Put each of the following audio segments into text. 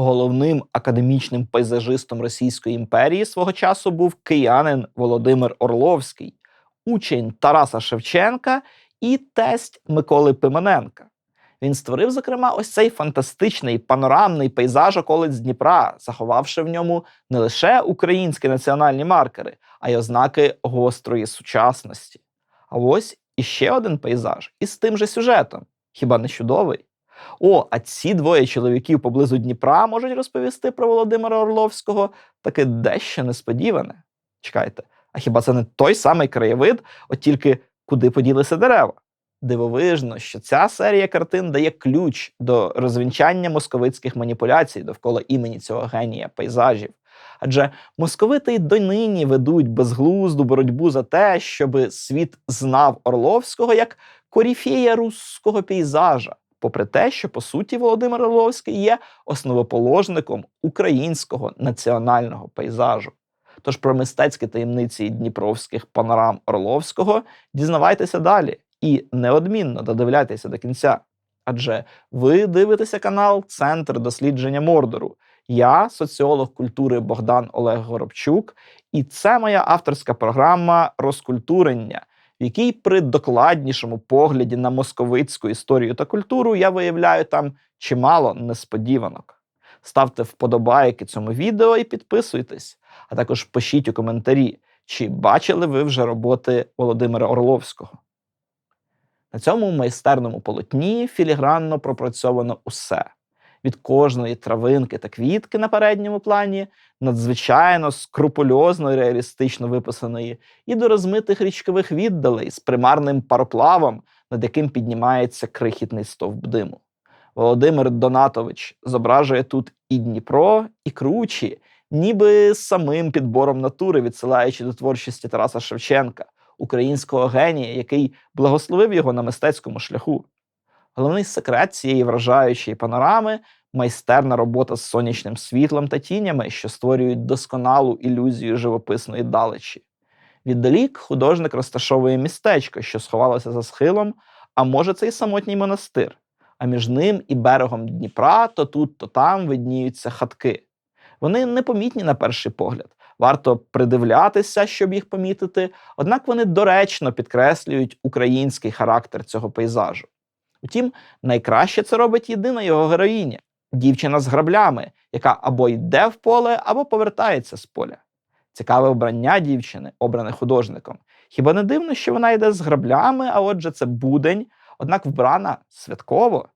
Головним академічним пейзажистом Російської імперії свого часу був киянин Володимир Орловський, учень Тараса Шевченка і тесть Миколи Пимоненка. Він створив, зокрема, ось цей фантастичний панорамний пейзаж околиць Дніпра, заховавши в ньому не лише українські національні маркери, а й ознаки гострої сучасності. А ось іще один пейзаж із тим же сюжетом. Хіба не чудовий? О, а ці двоє чоловіків поблизу Дніпра можуть розповісти про Володимира Орловського таке дещо несподіване. Чекайте, а хіба це не той самий краєвид, от тільки куди поділися дерева? Дивовижно, що ця серія картин дає ключ до розвінчання московицьких маніпуляцій довкола імені цього генія пейзажів. Адже московити й донині ведуть безглузду боротьбу за те, щоб світ знав Орловського як коріфея руського пейзажа, попри те, що по суті Володимир Орловський є основоположником українського національного пейзажу. Тож про мистецькі таємниці дніпровських панорам Орловського дізнавайтеся далі і неодмінно додивляйтеся до кінця. Адже ви дивитеся канал Центр дослідження Мордору. Я соціолог культури Богдан Олег Горобчук, і це моя авторська програма Розкультурення, в якій при докладнішому погляді на московицьку історію та культуру я виявляю там чимало несподіванок. Ставте вподобайки цьому відео і підписуйтесь, а також пишіть у коментарі, чи бачили ви вже роботи Володимира Орловського. На цьому майстерному полотні філігранно пропрацьовано усе. Від кожної травинки та квітки на передньому плані, надзвичайно скрупульозно і реалістично виписаної, і до розмитих річкових віддалей з примарним пароплавом, над яким піднімається крихітний стовп диму. Володимир Донатович зображує тут і Дніпро, і кручі, ніби самим підбором натури, відсилаючи до творчості Тараса Шевченка, українського генія, який благословив його на мистецькому шляху. Головний секрет цієї вражаючої панорами майстерна робота з сонячним світлом та тінями, що створюють досконалу ілюзію живописної далечі. Віддалік художник розташовує містечко, що сховалося за схилом, а може, це й самотній монастир. А між ним і берегом Дніпра то тут, то там видніються хатки. Вони непомітні на перший погляд. Варто придивлятися, щоб їх помітити, однак вони доречно підкреслюють український характер цього пейзажу. Утім, найкраще це робить єдина його героїня дівчина з граблями, яка або йде в поле, або повертається з поля. Цікаве обрання дівчини, обране художником. Хіба не дивно, що вона йде з граблями, а отже, це будень, однак вбрана святково.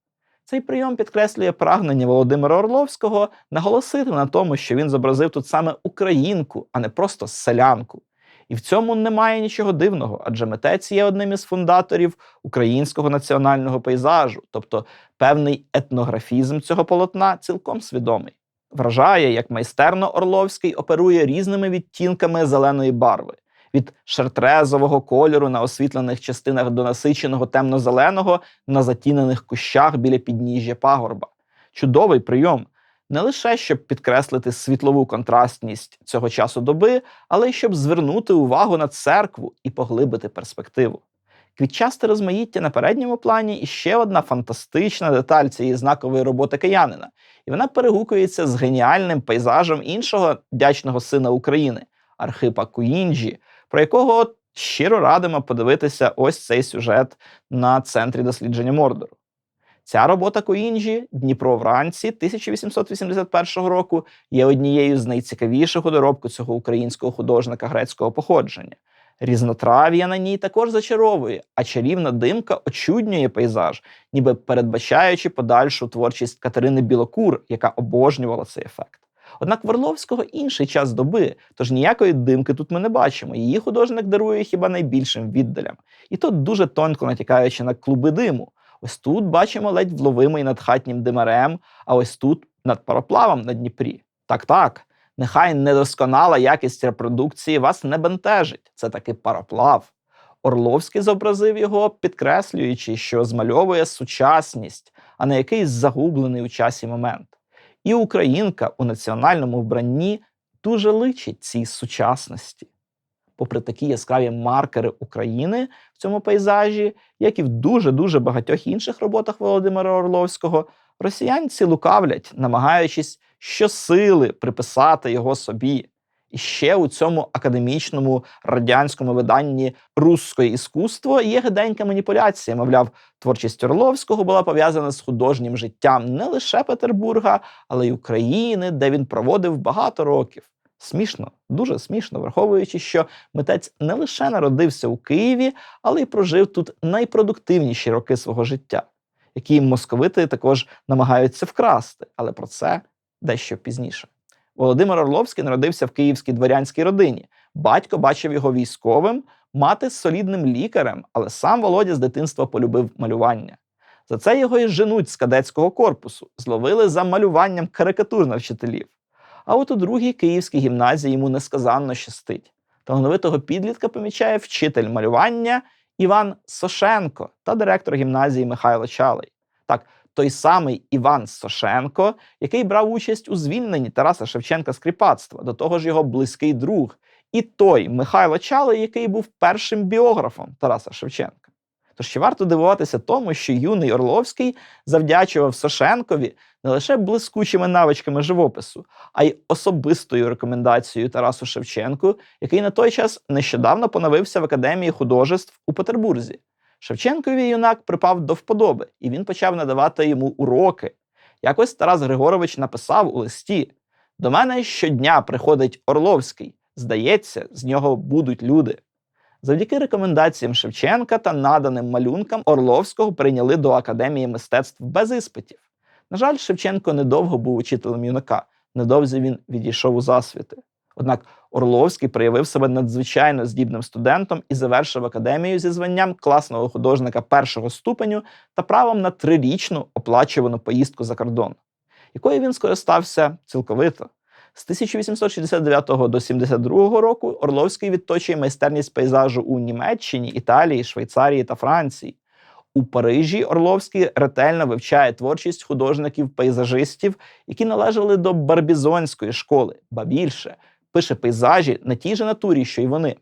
Цей прийом підкреслює прагнення Володимира Орловського наголосити на тому, що він зобразив тут саме українку, а не просто селянку. І в цьому немає нічого дивного, адже митець є одним із фундаторів українського національного пейзажу, тобто певний етнографізм цього полотна цілком свідомий. Вражає, як майстерно Орловський оперує різними відтінками зеленої барви. Від шартрезового кольору на освітлених частинах до насиченого темно-зеленого на затінених кущах біля підніжжя пагорба. Чудовий прийом, не лише щоб підкреслити світлову контрастність цього часу доби, але й щоб звернути увагу на церкву і поглибити перспективу. Квітчасте розмаїття на передньому плані і ще одна фантастична деталь цієї знакової роботи киянина, і вона перегукується з геніальним пейзажем іншого дячного сина України Архипа Куінджі, про якого щиро радимо подивитися ось цей сюжет на центрі дослідження Мордору. Ця робота Коінджі Дніпро вранці 1881 року є однією з найцікавіших у доробку цього українського художника грецького походження. Різнотрав'я на ній також зачаровує, а чарівна димка очуднює пейзаж, ніби передбачаючи подальшу творчість Катерини Білокур, яка обожнювала цей ефект. Однак Верловського інший час доби, тож ніякої димки тут ми не бачимо. Її художник дарує хіба найбільшим віддалям, і то дуже тонко натякаючи на клуби диму. Ось тут бачимо ледь вловимий над хатнім димарем, а ось тут над пароплавом на Дніпрі. Так, так, нехай недосконала якість репродукції вас не бентежить. Це таки пароплав. Орловський зобразив його, підкреслюючи, що змальовує сучасність, а не якийсь загублений у часі момент. І українка у національному вбранні дуже личить цій сучасності. Попри такі яскраві маркери України в цьому пейзажі, як і в дуже-дуже багатьох інших роботах Володимира Орловського, Росіянці лукавлять, намагаючись щосили приписати його собі. І ще у цьому академічному радянському виданні «Русське іскусство є гиденька маніпуляція. Мовляв, творчість Орловського була пов'язана з художнім життям не лише Петербурга, але й України, де він проводив багато років. Смішно, дуже смішно, враховуючи, що митець не лише народився у Києві, але й прожив тут найпродуктивніші роки свого життя, які московити також намагаються вкрасти, але про це дещо пізніше. Володимир Орловський народився в київській дворянській родині. Батько бачив його військовим, мати солідним лікарем, але сам Володя з дитинства полюбив малювання. За це його і женуть з кадетського корпусу, зловили за малюванням карикатур на вчителів. А от у другій київській гімназії йому несказанно щастить. Талановитого підлітка помічає вчитель малювання Іван Сошенко та директор гімназії Михайло Чалий. Так, той самий Іван Сошенко, який брав участь у звільненні Тараса Шевченка з кріпацтва, до того ж його близький друг, і той Михайло Чалий, який був першим біографом Тараса Шевченка. Тож чи варто дивуватися тому, що юний Орловський завдячував Сошенкові не лише блискучими навичками живопису, а й особистою рекомендацією Тарасу Шевченку, який на той час нещодавно поновився в Академії художеств у Петербурзі. Шевченкові юнак припав до вподоби, і він почав надавати йому уроки. Якось Тарас Григорович написав у листі: до мене щодня приходить Орловський. Здається, з нього будуть люди. Завдяки рекомендаціям Шевченка та наданим малюнкам Орловського прийняли до Академії мистецтв без іспитів. На жаль, Шевченко недовго був учителем юнака, недовзі він відійшов у засвіти. Однак Орловський проявив себе надзвичайно здібним студентом і завершив академію зі званням класного художника першого ступеню та правом на трирічну оплачувану поїздку за кордон, якою він скористався цілковито. З 1869 до 72 року Орловський відточує майстерність пейзажу у Німеччині, Італії, Швейцарії та Франції. У Парижі Орловський ретельно вивчає творчість художників-пейзажистів, які належали до барбізонської школи, ба більше пише пейзажі на тій же натурі, що й вони.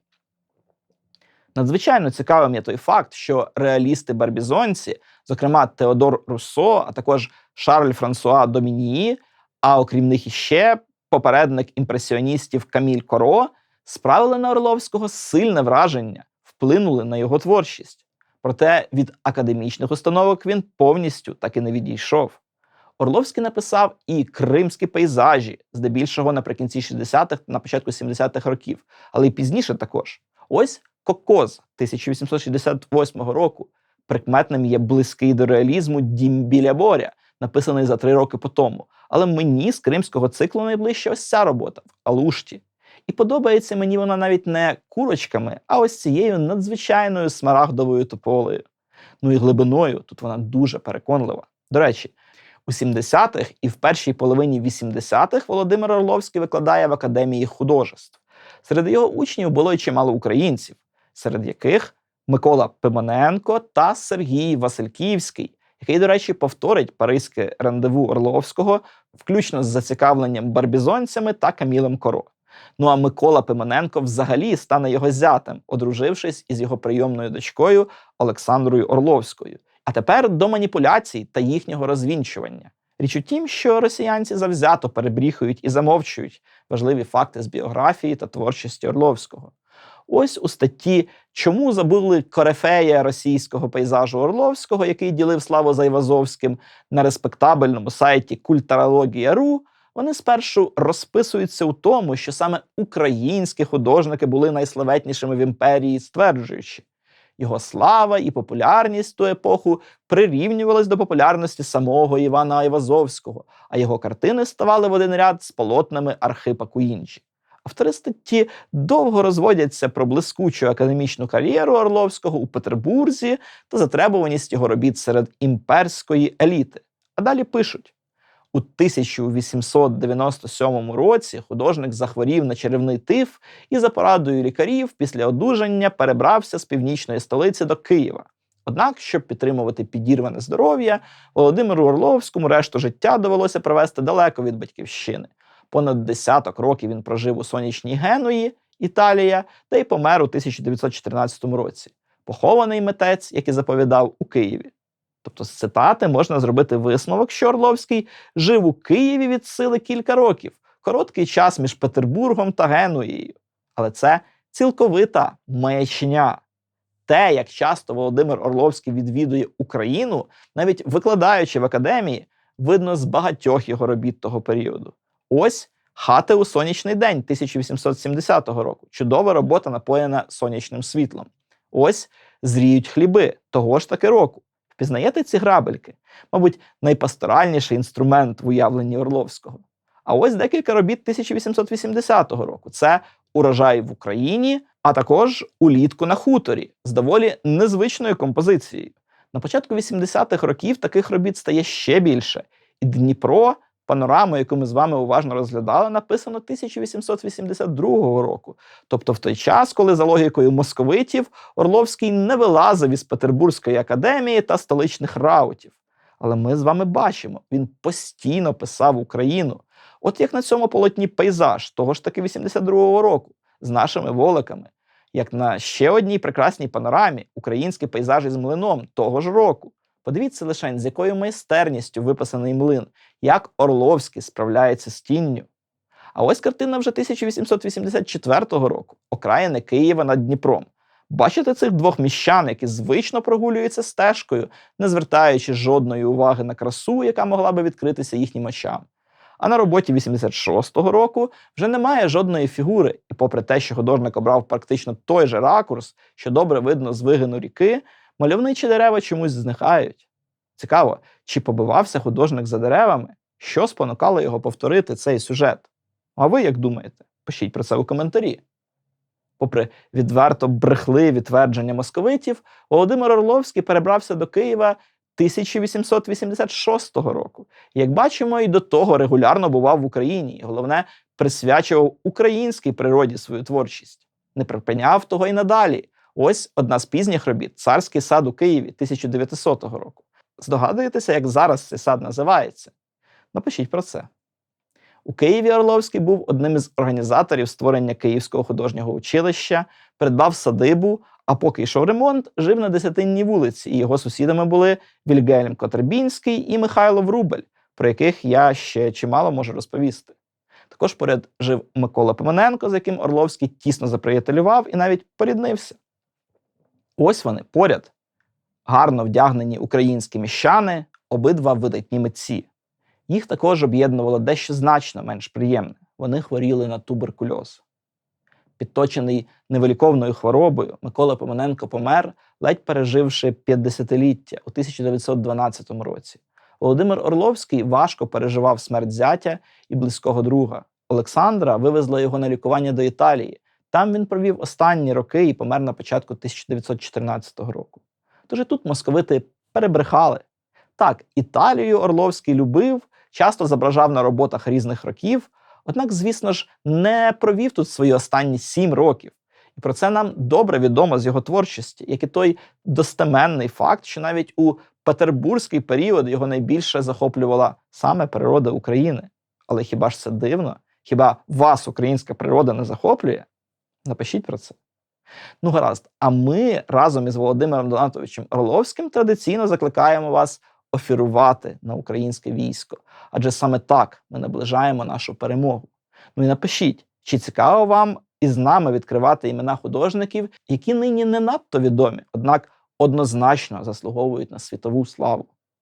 Надзвичайно цікавим є той факт, що реалісти-барбізонці, зокрема Теодор Руссо, а також Шарль Франсуа Домінії, а окрім них іще попередник імпресіоністів Каміль Коро, справили на Орловського сильне враження, вплинули на його творчість. Проте від академічних установок він повністю так і не відійшов. Орловський написав і кримські пейзажі, здебільшого наприкінці 60-х, на початку 70-х років, але й пізніше також. Ось Кокоз 1868 року. Прикметним є близький до реалізму Дім біля боря, написаний за три роки по тому. Але мені з кримського циклу найближче ось ця робота в Алушті. І подобається мені вона навіть не курочками, а ось цією надзвичайною смарагдовою тополею. Ну і глибиною тут вона дуже переконлива. До речі, у 70-х і в першій половині 80-х Володимир Орловський викладає в Академії художеств. Серед його учнів було й чимало українців, серед яких Микола Пимоненко та Сергій Васильківський, який, до речі, повторить паризьке рандеву Орловського, включно з зацікавленням барбізонцями та Камілем Коро. Ну а Микола Пимоненко взагалі стане його зятем, одружившись із його прийомною дочкою Олександрою Орловською. А тепер до маніпуляцій та їхнього розвінчування. Річ у тім, що росіянці завзято перебріхують і замовчують важливі факти з біографії та творчості Орловського. Ось у статті Чому забули корифея російського пейзажу Орловського, який ділив славу за Івазовським на респектабельному сайті Культурологія.ру, вони спершу розписуються у тому, що саме українські художники були найславетнішими в імперії, стверджуючи, його слава і популярність ту епоху прирівнювались до популярності самого Івана Айвазовського, а його картини ставали в один ряд з полотнами Архипа Куінчі. Автори статті довго розводяться про блискучу академічну кар'єру Орловського у Петербурзі та затребуваність його робіт серед імперської еліти. А далі пишуть. У 1897 році художник захворів на черевний тиф і за порадою лікарів після одужання перебрався з північної столиці до Києва. Однак, щоб підтримувати підірване здоров'я, Володимиру Орловському решту життя довелося провести далеко від батьківщини. Понад десяток років він прожив у сонячній Генуї, Італія, та й помер у 1914 році. Похований митець, як і заповідав у Києві. Тобто з цитати можна зробити висновок, що Орловський жив у Києві від сили кілька років, короткий час між Петербургом та Генуєю. Але це цілковита маячня. Те, як часто Володимир Орловський відвідує Україну, навіть викладаючи в академії, видно з багатьох його робіт того періоду. Ось хати у сонячний день 1870 року. Чудова робота, напоєна сонячним світлом. Ось зріють хліби того ж таки року. Впізнаєте ці грабельки? Мабуть, найпасторальніший інструмент в уявленні Орловського. А ось декілька робіт 1880 року. Це урожай в Україні, а також улітку на хуторі з доволі незвичною композицією. На початку 80-х років таких робіт стає ще більше. І Дніпро, панораму, яку ми з вами уважно розглядали, написано 1882 року. Тобто в той час, коли за логікою московитів Орловський не вилазив із Петербурзької академії та столичних раутів. Але ми з вами бачимо, він постійно писав Україну. От як на цьому полотні пейзаж того ж таки 82-го року з нашими воликами, як на ще одній прекрасній панорамі український пейзаж із млином того ж року. Подивіться лише, з якою майстерністю виписаний млин, як Орловський справляється з тінню. А ось картина вже 1884 року, окраїни Києва над Дніпром. Бачите цих двох міщан, які звично прогулюються стежкою, не звертаючи жодної уваги на красу, яка могла би відкритися їхнім очам. А на роботі 86-го року вже немає жодної фігури, і попри те, що художник обрав практично той же ракурс, що добре видно з вигину ріки, мальовничі дерева чомусь зникають. Цікаво, чи побивався художник за деревами, що спонукало його повторити цей сюжет? А ви як думаєте? Пишіть про це у коментарі. Попри відверто брехливі твердження московитів, Володимир Орловський перебрався до Києва 1886 року. Як бачимо, і до того регулярно бував в Україні, і головне, присвячував українській природі свою творчість. Не припиняв того і надалі. Ось одна з пізніх робіт Царський сад у Києві 1900 року. Здогадуєтеся, як зараз цей сад називається? Напишіть про це. У Києві Орловський був одним із організаторів створення Київського художнього училища, придбав садибу, а поки йшов ремонт, жив на Десятинній вулиці, і його сусідами були Вільгельм Котербінський і Михайло Врубель, про яких я ще чимало можу розповісти. Також поряд жив Микола Пимененко, з яким Орловський тісно заприятелював і навіть поріднився. Ось вони поряд, гарно вдягнені українські міщани, обидва видатні митці. Їх також об'єднувало дещо значно менш приємне. Вони хворіли на туберкульоз. Підточений невиліковною хворобою, Микола Поминенко помер, ледь переживши 50-ліття у 1912 році. Володимир Орловський важко переживав смерть зятя і близького друга. Олександра вивезла його на лікування до Італії. Там він провів останні роки і помер на початку 1914 року. Тож і тут московити перебрехали. Так, Італію Орловський любив, часто зображав на роботах різних років, однак, звісно ж, не провів тут свої останні сім років. І про це нам добре відомо з його творчості, як і той достеменний факт, що навіть у петербурзький період його найбільше захоплювала саме природа України. Але хіба ж це дивно? Хіба вас українська природа не захоплює? Напишіть про це. Ну, гаразд, а ми разом із Володимиром Донатовичем Орловським традиційно закликаємо вас офірувати на українське військо, адже саме так ми наближаємо нашу перемогу. Ну і напишіть, чи цікаво вам із нами відкривати імена художників, які нині не надто відомі, однак однозначно заслуговують на світову славу.